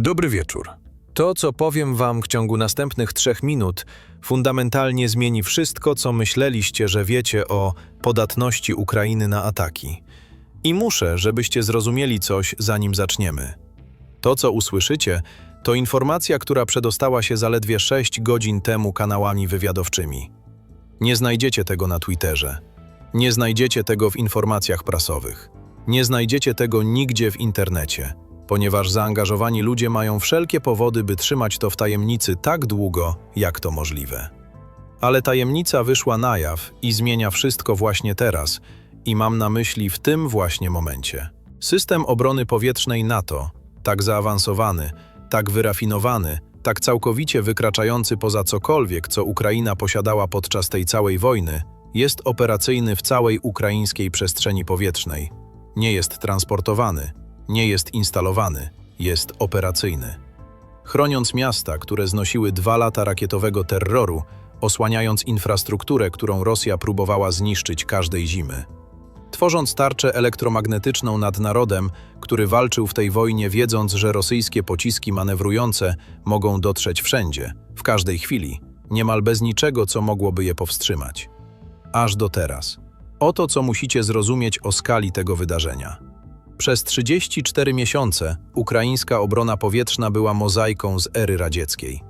Dobry wieczór. To, co powiem Wam w ciągu następnych trzech minut, fundamentalnie zmieni wszystko, co myśleliście, że wiecie o podatności Ukrainy na ataki. I muszę, żebyście zrozumieli coś, zanim zaczniemy. To, co usłyszycie, to informacja, która przedostała się zaledwie 6 godzin temu kanałami wywiadowczymi. Nie znajdziecie tego na Twitterze. Nie znajdziecie tego w informacjach prasowych. Nie znajdziecie tego nigdzie w internecie, ponieważ zaangażowani ludzie mają wszelkie powody, by trzymać to w tajemnicy tak długo, jak to możliwe. Ale tajemnica wyszła na jaw i zmienia wszystko właśnie teraz, i mam na myśli w tym właśnie momencie. System obrony powietrznej NATO, tak zaawansowany, tak wyrafinowany, tak całkowicie wykraczający poza cokolwiek, co Ukraina posiadała podczas tej całej wojny, jest operacyjny w całej ukraińskiej przestrzeni powietrznej. Nie jest transportowany, nie jest instalowany, jest operacyjny. Chroniąc miasta, które znosiły dwa lata rakietowego terroru, osłaniając infrastrukturę, którą Rosja próbowała zniszczyć każdej zimy. Tworząc tarczę elektromagnetyczną nad narodem, który walczył w tej wojnie, wiedząc, że rosyjskie pociski manewrujące mogą dotrzeć wszędzie, w każdej chwili, niemal bez niczego, co mogłoby je powstrzymać. Aż do teraz. Oto, co musicie zrozumieć o skali tego wydarzenia. Przez 34 miesiące ukraińska obrona powietrzna była mozaiką z ery radzieckiej.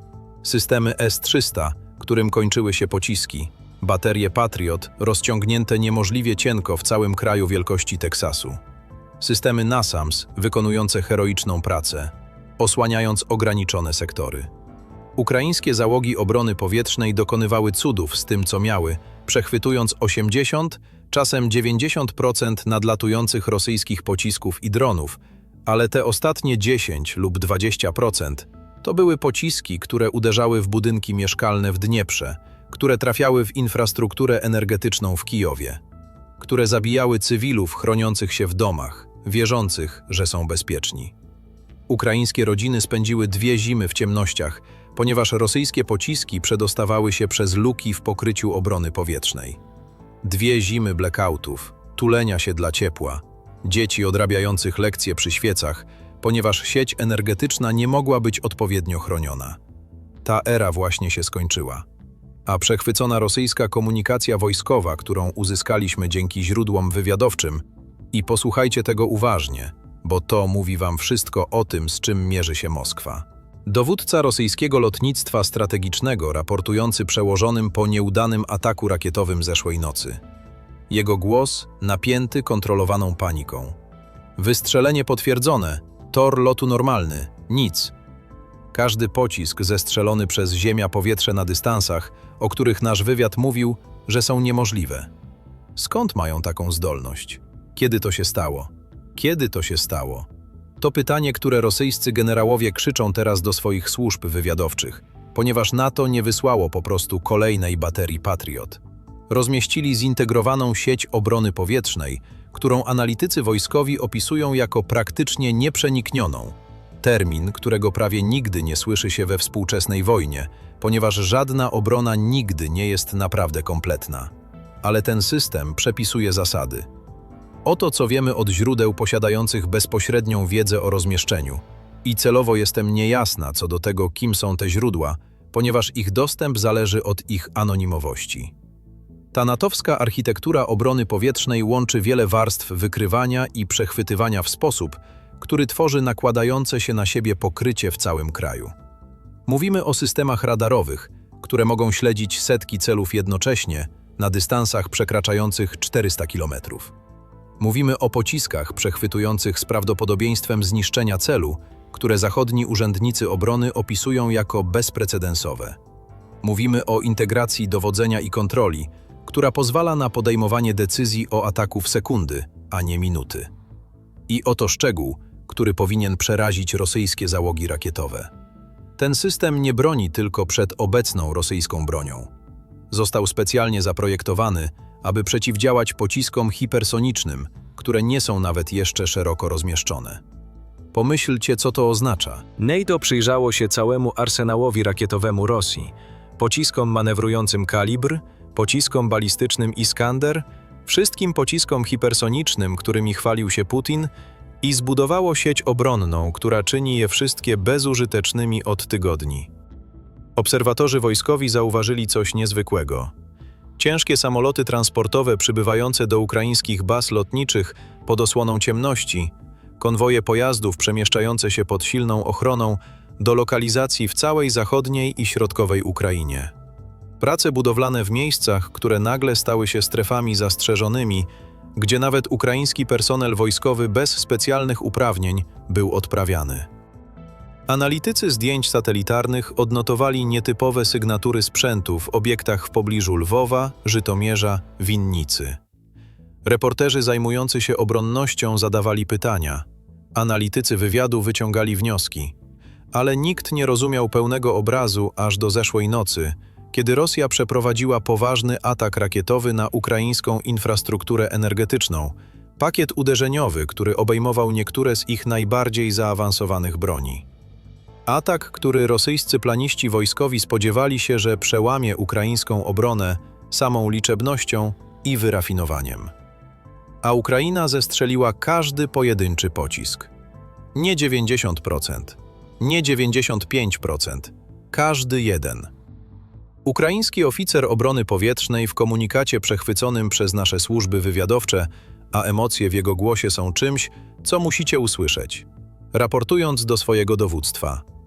Systemy S-300, którym kończyły się pociski, baterie Patriot rozciągnięte niemożliwie cienko w całym kraju wielkości Teksasu. Systemy NASAMS wykonujące heroiczną pracę, osłaniając ograniczone sektory. Ukraińskie załogi obrony powietrznej dokonywały cudów z tym, co miały, przechwytując 80, czasem 90% nadlatujących rosyjskich pocisków i dronów, ale te ostatnie 10 lub 20% to były pociski, które uderzały w budynki mieszkalne w Dnieprze, które trafiały w infrastrukturę energetyczną w Kijowie, które zabijały cywilów chroniących się w domach, wierzących, że są bezpieczni. Ukraińskie rodziny spędziły dwie zimy w ciemnościach, ponieważ rosyjskie pociski przedostawały się przez luki w pokryciu obrony powietrznej. Dwie zimy blackoutów, tulenia się dla ciepła, dzieci odrabiających lekcje przy świecach, ponieważ sieć energetyczna nie mogła być odpowiednio chroniona. Ta era właśnie się skończyła. A przechwycona rosyjska komunikacja wojskowa, którą uzyskaliśmy dzięki źródłom wywiadowczym, i posłuchajcie tego uważnie, bo to mówi wam wszystko o tym, z czym mierzy się Moskwa. Dowódca rosyjskiego lotnictwa strategicznego raportujący przełożonym po nieudanym ataku rakietowym zeszłej nocy. Jego głos napięty kontrolowaną paniką. Wystrzelenie potwierdzone, tor lotu normalny, nic. Każdy pocisk zestrzelony przez ziemia-powietrze na dystansach, o których nasz wywiad mówił, że są niemożliwe. Skąd mają taką zdolność? Kiedy to się stało? Kiedy to się stało? To pytanie, które rosyjscy generałowie krzyczą teraz do swoich służb wywiadowczych, ponieważ NATO nie wysłało po prostu kolejnej baterii Patriot. Rozmieścili zintegrowaną sieć obrony powietrznej, którą analitycy wojskowi opisują jako praktycznie nieprzeniknioną. Termin, którego prawie nigdy nie słyszy się we współczesnej wojnie, ponieważ żadna obrona nigdy nie jest naprawdę kompletna. Ale ten system przepisuje zasady. Oto co wiemy od źródeł posiadających bezpośrednią wiedzę o rozmieszczeniu. I celowo jestem niejasna co do tego, kim są te źródła, ponieważ ich dostęp zależy od ich anonimowości. Ta natowska architektura obrony powietrznej łączy wiele warstw wykrywania i przechwytywania w sposób, który tworzy nakładające się na siebie pokrycie w całym kraju. Mówimy o systemach radarowych, które mogą śledzić setki celów jednocześnie na dystansach przekraczających 400 kilometrów. Mówimy o pociskach przechwytujących z prawdopodobieństwem zniszczenia celu, które zachodni urzędnicy obrony opisują jako bezprecedensowe. Mówimy o integracji dowodzenia i kontroli, która pozwala na podejmowanie decyzji o ataku w sekundy, a nie minuty. I oto szczegół, który powinien przerazić rosyjskie załogi rakietowe. Ten system nie broni tylko przed obecną rosyjską bronią. Został specjalnie zaprojektowany, aby przeciwdziałać pociskom hipersonicznym, które nie są nawet jeszcze szeroko rozmieszczone. Pomyślcie, co to oznacza. NATO przyjrzało się całemu arsenałowi rakietowemu Rosji, pociskom manewrującym Kalibr, pociskom balistycznym Iskander, wszystkim pociskom hipersonicznym, którymi chwalił się Putin i zbudowało sieć obronną, która czyni je wszystkie bezużytecznymi od tygodni. Obserwatorzy wojskowi zauważyli coś niezwykłego. Ciężkie samoloty transportowe przybywające do ukraińskich baz lotniczych pod osłoną ciemności, konwoje pojazdów przemieszczające się pod silną ochroną do lokalizacji w całej zachodniej i środkowej Ukrainie. Prace budowlane w miejscach, które nagle stały się strefami zastrzeżonymi, gdzie nawet ukraiński personel wojskowy bez specjalnych uprawnień był odprawiany. Analitycy zdjęć satelitarnych odnotowali nietypowe sygnatury sprzętu w obiektach w pobliżu Lwowa, Żytomierza, Winnicy. Reporterzy zajmujący się obronnością zadawali pytania. Analitycy wywiadu wyciągali wnioski. Ale nikt nie rozumiał pełnego obrazu aż do zeszłej nocy, kiedy Rosja przeprowadziła poważny atak rakietowy na ukraińską infrastrukturę energetyczną, pakiet uderzeniowy, który obejmował niektóre z ich najbardziej zaawansowanych broni. Atak, który rosyjscy planiści wojskowi spodziewali się, że przełamie ukraińską obronę samą liczebnością i wyrafinowaniem. A Ukraina zestrzeliła każdy pojedynczy pocisk. Nie 90%, nie 95%, każdy jeden. Ukraiński oficer obrony powietrznej w komunikacie przechwyconym przez nasze służby wywiadowcze, a emocje w jego głosie są czymś, co musicie usłyszeć, raportując do swojego dowództwa.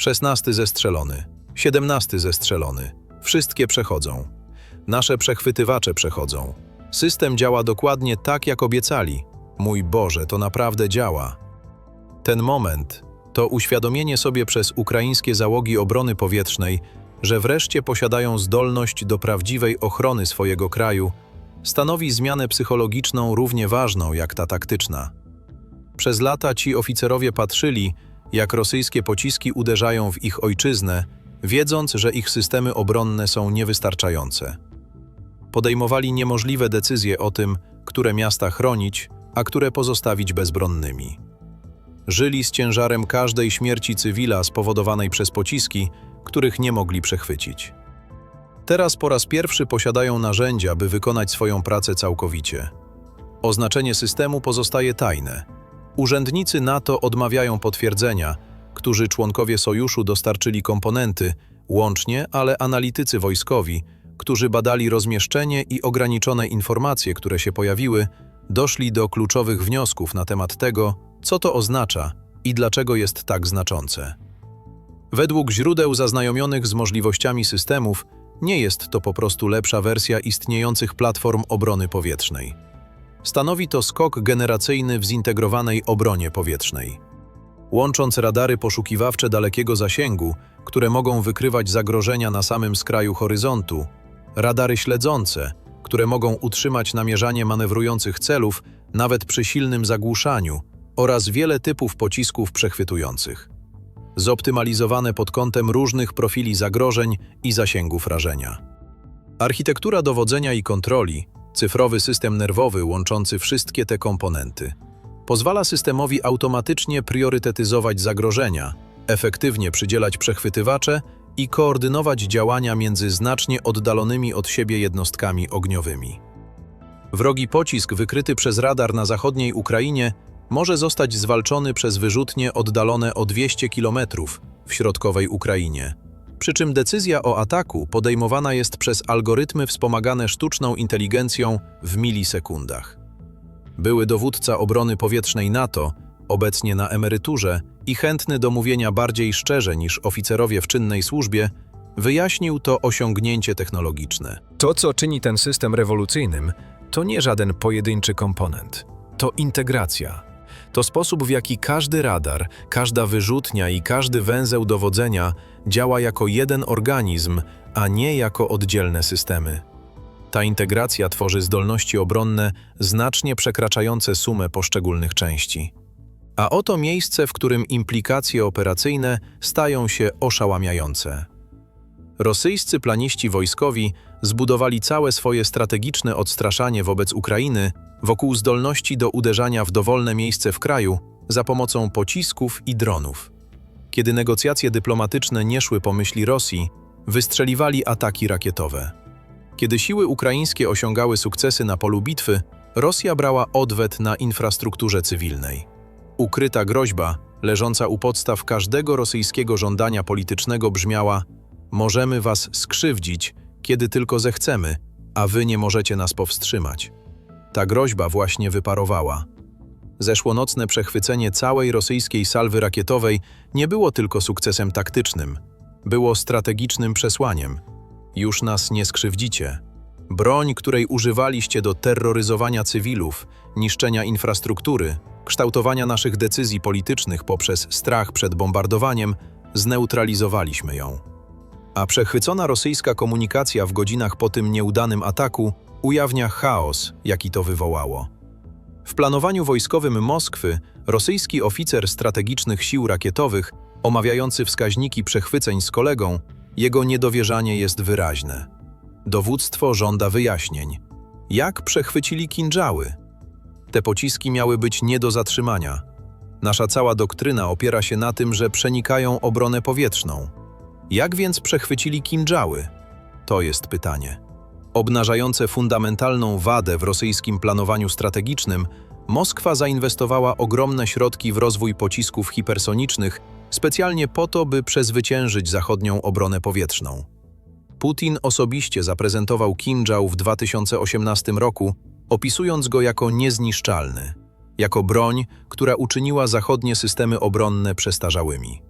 16 zestrzelony, 17 zestrzelony, wszystkie przechodzą. Nasze przechwytywacze przechodzą. System działa dokładnie tak, jak obiecali. Mój Boże, to naprawdę działa. Ten moment to uświadomienie sobie przez ukraińskie załogi obrony powietrznej, że wreszcie posiadają zdolność do prawdziwej ochrony swojego kraju, stanowi zmianę psychologiczną równie ważną jak ta taktyczna. Przez lata ci oficerowie patrzyli, jak rosyjskie pociski uderzają w ich ojczyznę, wiedząc, że ich systemy obronne są niewystarczające. Podejmowali niemożliwe decyzje o tym, które miasta chronić, a które pozostawić bezbronnymi. Żyli z ciężarem każdej śmierci cywila spowodowanej przez pociski, których nie mogli przechwycić. Teraz po raz pierwszy posiadają narzędzia, by wykonać swoją pracę całkowicie. Oznaczenie systemu pozostaje tajne. Urzędnicy NATO odmawiają potwierdzenia, którzy członkowie sojuszu dostarczyli komponenty, łącznie, ale analitycy wojskowi, którzy badali rozmieszczenie i ograniczone informacje, które się pojawiły, doszli do kluczowych wniosków na temat tego, co to oznacza i dlaczego jest tak znaczące. Według źródeł zaznajomionych z możliwościami systemów, nie jest to po prostu lepsza wersja istniejących platform obrony powietrznej. Stanowi to skok generacyjny w zintegrowanej obronie powietrznej. Łącząc radary poszukiwawcze dalekiego zasięgu, które mogą wykrywać zagrożenia na samym skraju horyzontu, radary śledzące, które mogą utrzymać namierzanie manewrujących celów nawet przy silnym zagłuszaniu oraz wiele typów pocisków przechwytujących zoptymalizowane pod kątem różnych profili zagrożeń i zasięgów rażenia. Architektura dowodzenia i kontroli, cyfrowy system nerwowy łączący wszystkie te komponenty, pozwala systemowi automatycznie priorytetyzować zagrożenia, efektywnie przydzielać przechwytywacze i koordynować działania między znacznie oddalonymi od siebie jednostkami ogniowymi. Wrogi pocisk wykryty przez radar na zachodniej Ukrainie może zostać zwalczony przez wyrzutnie oddalone o 200 km w środkowej Ukrainie. Przy czym decyzja o ataku podejmowana jest przez algorytmy wspomagane sztuczną inteligencją w milisekundach. Były dowódca obrony powietrznej NATO, obecnie na emeryturze i chętny do mówienia bardziej szczerze niż oficerowie w czynnej służbie, wyjaśnił to osiągnięcie technologiczne. To, co czyni ten system rewolucyjnym, to nie żaden pojedynczy komponent. To integracja. To sposób, w jaki każdy radar, każda wyrzutnia i każdy węzeł dowodzenia działa jako jeden organizm, a nie jako oddzielne systemy. Ta integracja tworzy zdolności obronne znacznie przekraczające sumę poszczególnych części. A oto miejsce, w którym implikacje operacyjne stają się oszałamiające. Rosyjscy planiści wojskowi zbudowali całe swoje strategiczne odstraszanie wobec Ukrainy wokół zdolności do uderzania w dowolne miejsce w kraju za pomocą pocisków i dronów. Kiedy negocjacje dyplomatyczne nie szły po myśli Rosji, wystrzeliwali ataki rakietowe. Kiedy siły ukraińskie osiągały sukcesy na polu bitwy, Rosja brała odwet na infrastrukturze cywilnej. Ukryta groźba, leżąca u podstaw każdego rosyjskiego żądania politycznego brzmiała Możemy was skrzywdzić, kiedy tylko zechcemy, a wy nie możecie nas powstrzymać. Ta groźba właśnie wyparowała. Zeszłonocne przechwycenie całej rosyjskiej salwy rakietowej nie było tylko sukcesem taktycznym, było strategicznym przesłaniem. Już nas nie skrzywdzicie. Broń, której używaliście do terroryzowania cywilów, niszczenia infrastruktury, kształtowania naszych decyzji politycznych poprzez strach przed bombardowaniem, zneutralizowaliśmy ją. A przechwycona rosyjska komunikacja w godzinach po tym nieudanym ataku ujawnia chaos, jaki to wywołało. W planowaniu wojskowym Moskwy rosyjski oficer strategicznych sił rakietowych, omawiający wskaźniki przechwyceń z kolegą, jego niedowierzanie jest wyraźne. Dowództwo żąda wyjaśnień. Jak przechwycili kinżały? Te pociski miały być nie do zatrzymania. Nasza cała doktryna opiera się na tym, że przenikają obronę powietrzną. Jak więc przechwycili kinżały? To jest pytanie. Obnażające fundamentalną wadę w rosyjskim planowaniu strategicznym, Moskwa zainwestowała ogromne środki w rozwój pocisków hipersonicznych specjalnie po to, by przezwyciężyć zachodnią obronę powietrzną. Putin osobiście zaprezentował kinżał w 2018 roku, opisując go jako niezniszczalny, jako broń, która uczyniła zachodnie systemy obronne przestarzałymi.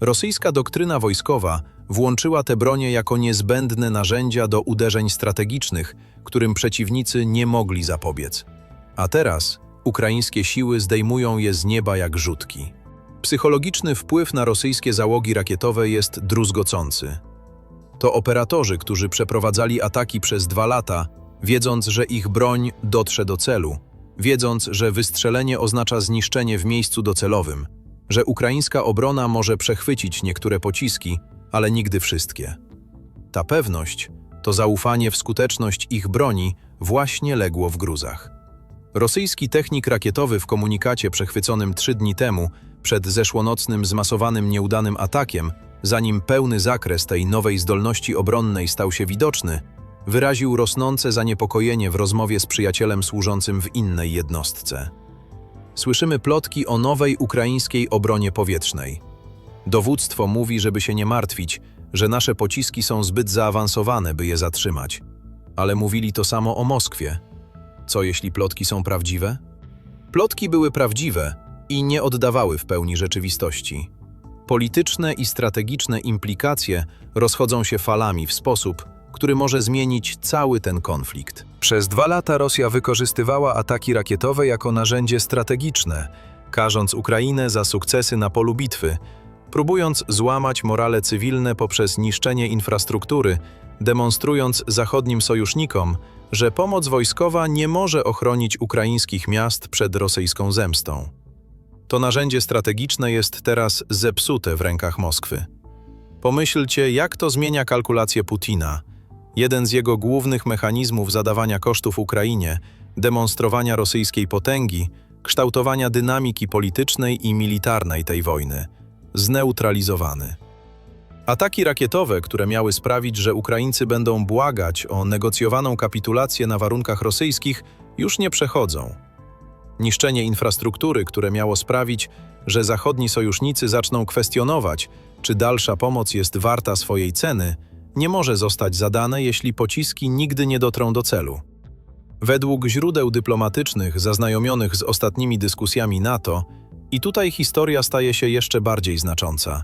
Rosyjska doktryna wojskowa włączyła te bronie jako niezbędne narzędzia do uderzeń strategicznych, którym przeciwnicy nie mogli zapobiec. A teraz ukraińskie siły zdejmują je z nieba jak rzutki. Psychologiczny wpływ na rosyjskie załogi rakietowe jest druzgocący. To operatorzy, którzy przeprowadzali ataki przez dwa lata, wiedząc, że ich broń dotrze do celu, wiedząc, że wystrzelenie oznacza zniszczenie w miejscu docelowym, że ukraińska obrona może przechwycić niektóre pociski, ale nigdy wszystkie. Ta pewność, to zaufanie w skuteczność ich broni właśnie legło w gruzach. Rosyjski technik rakietowy w komunikacie przechwyconym trzy dni temu, przed zeszłonocnym zmasowanym nieudanym atakiem, zanim pełny zakres tej nowej zdolności obronnej stał się widoczny, wyraził rosnące zaniepokojenie w rozmowie z przyjacielem służącym w innej jednostce. Słyszymy plotki o nowej ukraińskiej obronie powietrznej. Dowództwo mówi, żeby się nie martwić, że nasze pociski są zbyt zaawansowane, by je zatrzymać. Ale mówili to samo o Moskwie. Co jeśli plotki są prawdziwe? Plotki były prawdziwe i nie oddawały w pełni rzeczywistości. Polityczne i strategiczne implikacje rozchodzą się falami w sposób, który może zmienić cały ten konflikt. Przez dwa lata Rosja wykorzystywała ataki rakietowe jako narzędzie strategiczne, karząc Ukrainę za sukcesy na polu bitwy, próbując złamać morale cywilne poprzez niszczenie infrastruktury, demonstrując zachodnim sojusznikom, że pomoc wojskowa nie może ochronić ukraińskich miast przed rosyjską zemstą. To narzędzie strategiczne jest teraz zepsute w rękach Moskwy. Pomyślcie, jak to zmienia kalkulacje Putina. Jeden z jego głównych mechanizmów zadawania kosztów Ukrainie, demonstrowania rosyjskiej potęgi, kształtowania dynamiki politycznej i militarnej tej wojny, zneutralizowany. Ataki rakietowe, które miały sprawić, że Ukraińcy będą błagać o negocjowaną kapitulację na warunkach rosyjskich, już nie przechodzą. Niszczenie infrastruktury, które miało sprawić, że zachodni sojusznicy zaczną kwestionować, czy dalsza pomoc jest warta swojej ceny, nie może zostać zadane, jeśli pociski nigdy nie dotrą do celu. Według źródeł dyplomatycznych zaznajomionych z ostatnimi dyskusjami NATO, i tutaj historia staje się jeszcze bardziej znacząca.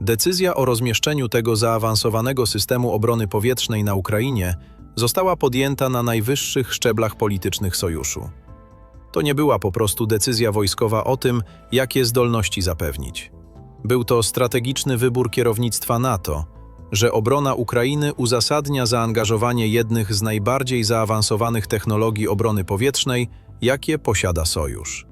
Decyzja o rozmieszczeniu tego zaawansowanego systemu obrony powietrznej na Ukrainie została podjęta na najwyższych szczeblach politycznych sojuszu. To nie była po prostu decyzja wojskowa o tym, jakie zdolności zapewnić. Był to strategiczny wybór kierownictwa NATO, że obrona Ukrainy uzasadnia zaangażowanie jednych z najbardziej zaawansowanych technologii obrony powietrznej, jakie posiada Sojusz.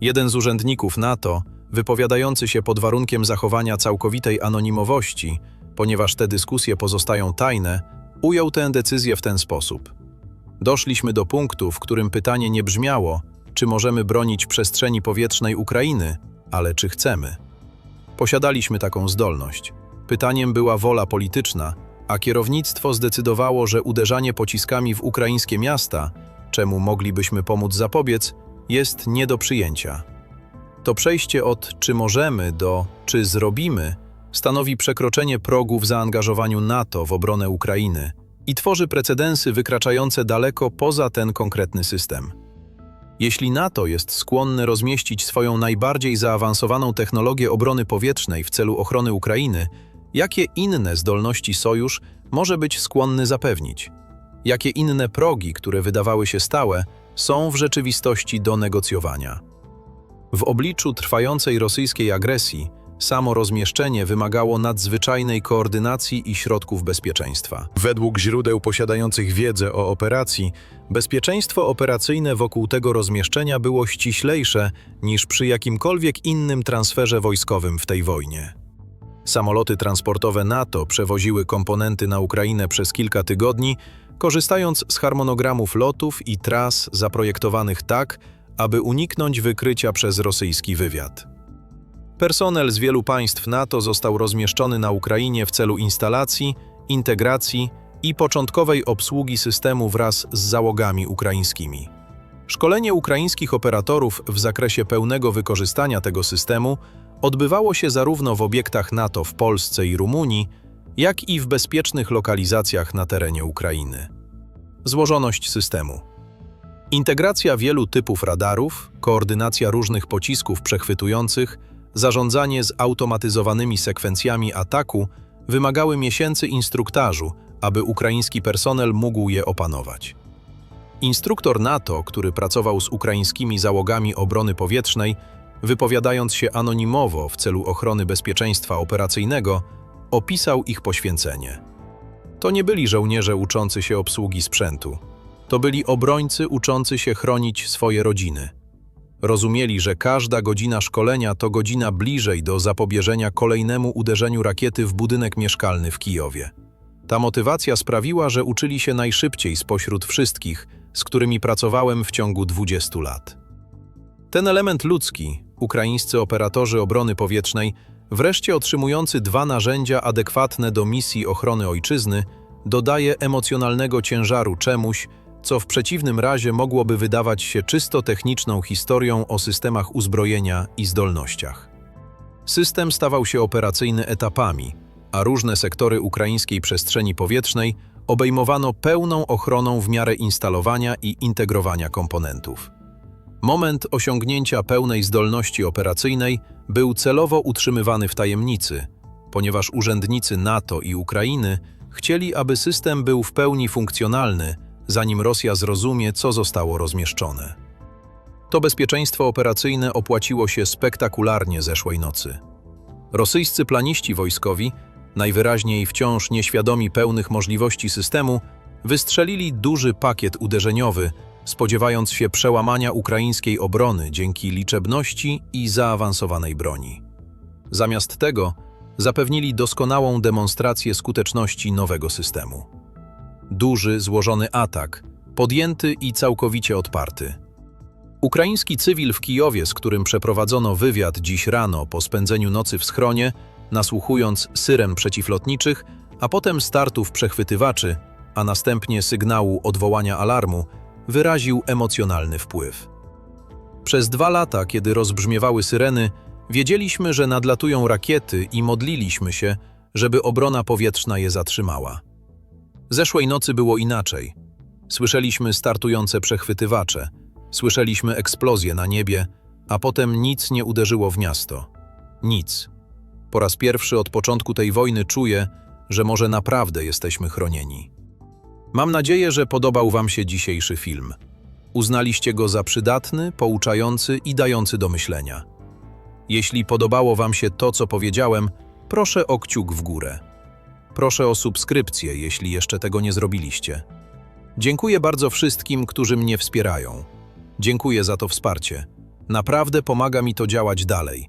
Jeden z urzędników NATO, wypowiadający się pod warunkiem zachowania całkowitej anonimowości, ponieważ te dyskusje pozostają tajne, ujął tę decyzję w ten sposób. Doszliśmy do punktu, w którym pytanie nie brzmiało, czy możemy bronić przestrzeni powietrznej Ukrainy, ale czy chcemy. Posiadaliśmy taką zdolność. Pytaniem była wola polityczna, a kierownictwo zdecydowało, że uderzanie pociskami w ukraińskie miasta, czemu moglibyśmy pomóc zapobiec, jest nie do przyjęcia. To przejście od czy możemy do czy zrobimy stanowi przekroczenie progu w zaangażowaniu NATO w obronę Ukrainy i tworzy precedensy wykraczające daleko poza ten konkretny system. Jeśli NATO jest skłonne rozmieścić swoją najbardziej zaawansowaną technologię obrony powietrznej w celu ochrony Ukrainy, jakie inne zdolności sojusz może być skłonny zapewnić? Jakie inne progi, które wydawały się stałe, są w rzeczywistości do negocjowania? W obliczu trwającej rosyjskiej agresji, samo rozmieszczenie wymagało nadzwyczajnej koordynacji i środków bezpieczeństwa. Według źródeł posiadających wiedzę o operacji, bezpieczeństwo operacyjne wokół tego rozmieszczenia było ściślejsze niż przy jakimkolwiek innym transferze wojskowym w tej wojnie. Samoloty transportowe NATO przewoziły komponenty na Ukrainę przez kilka tygodni, korzystając z harmonogramów lotów i tras zaprojektowanych tak, aby uniknąć wykrycia przez rosyjski wywiad. Personel z wielu państw NATO został rozmieszczony na Ukrainie w celu instalacji, integracji i początkowej obsługi systemu wraz z załogami ukraińskimi. Szkolenie ukraińskich operatorów w zakresie pełnego wykorzystania tego systemu odbywało się zarówno w obiektach NATO w Polsce i Rumunii, jak i w bezpiecznych lokalizacjach na terenie Ukrainy. Złożoność systemu. Integracja wielu typów radarów, koordynacja różnych pocisków przechwytujących, zarządzanie zautomatyzowanymi sekwencjami ataku wymagały miesięcy instruktażu, aby ukraiński personel mógł je opanować. Instruktor NATO, który pracował z ukraińskimi załogami obrony powietrznej, wypowiadając się anonimowo w celu ochrony bezpieczeństwa operacyjnego, opisał ich poświęcenie. To nie byli żołnierze uczący się obsługi sprzętu. To byli obrońcy uczący się chronić swoje rodziny. Rozumieli, że każda godzina szkolenia to godzina bliżej do zapobieżenia kolejnemu uderzeniu rakiety w budynek mieszkalny w Kijowie. Ta motywacja sprawiła, że uczyli się najszybciej spośród wszystkich, z którymi pracowałem w ciągu 20 lat. Ten element ludzki, ukraińscy operatorzy obrony powietrznej, wreszcie otrzymujący dwa narzędzia adekwatne do misji ochrony ojczyzny, dodaje emocjonalnego ciężaru czemuś, co w przeciwnym razie mogłoby wydawać się czysto techniczną historią o systemach uzbrojenia i zdolnościach. System stawał się operacyjny etapami, a różne sektory ukraińskiej przestrzeni powietrznej obejmowano pełną ochroną w miarę instalowania i integrowania komponentów. Moment osiągnięcia pełnej zdolności operacyjnej był celowo utrzymywany w tajemnicy, ponieważ urzędnicy NATO i Ukrainy chcieli, aby system był w pełni funkcjonalny, zanim Rosja zrozumie, co zostało rozmieszczone. To bezpieczeństwo operacyjne opłaciło się spektakularnie zeszłej nocy. Rosyjscy planiści wojskowi, najwyraźniej wciąż nieświadomi pełnych możliwości systemu, wystrzelili duży pakiet uderzeniowy, spodziewając się przełamania ukraińskiej obrony dzięki liczebności i zaawansowanej broni. Zamiast tego zapewnili doskonałą demonstrację skuteczności nowego systemu. Duży, złożony atak, podjęty i całkowicie odparty. Ukraiński cywil w Kijowie, z którym przeprowadzono wywiad dziś rano po spędzeniu nocy w schronie, nasłuchując syren przeciwlotniczych, a potem startów przechwytywaczy, a następnie sygnału odwołania alarmu, wyraził emocjonalny wpływ. Przez dwa lata, kiedy rozbrzmiewały syreny, wiedzieliśmy, że nadlatują rakiety i modliliśmy się, żeby obrona powietrzna je zatrzymała. Zeszłej nocy było inaczej. Słyszeliśmy startujące przechwytywacze, słyszeliśmy eksplozję na niebie, a potem nic nie uderzyło w miasto. Nic. Po raz pierwszy od początku tej wojny czuję, że może naprawdę jesteśmy chronieni. Mam nadzieję, że podobał Wam się dzisiejszy film. Uznaliście go za przydatny, pouczający i dający do myślenia. Jeśli podobało Wam się to, co powiedziałem, proszę o kciuk w górę. Proszę o subskrypcję, jeśli jeszcze tego nie zrobiliście. Dziękuję bardzo wszystkim, którzy mnie wspierają. Dziękuję za to wsparcie. Naprawdę pomaga mi to działać dalej.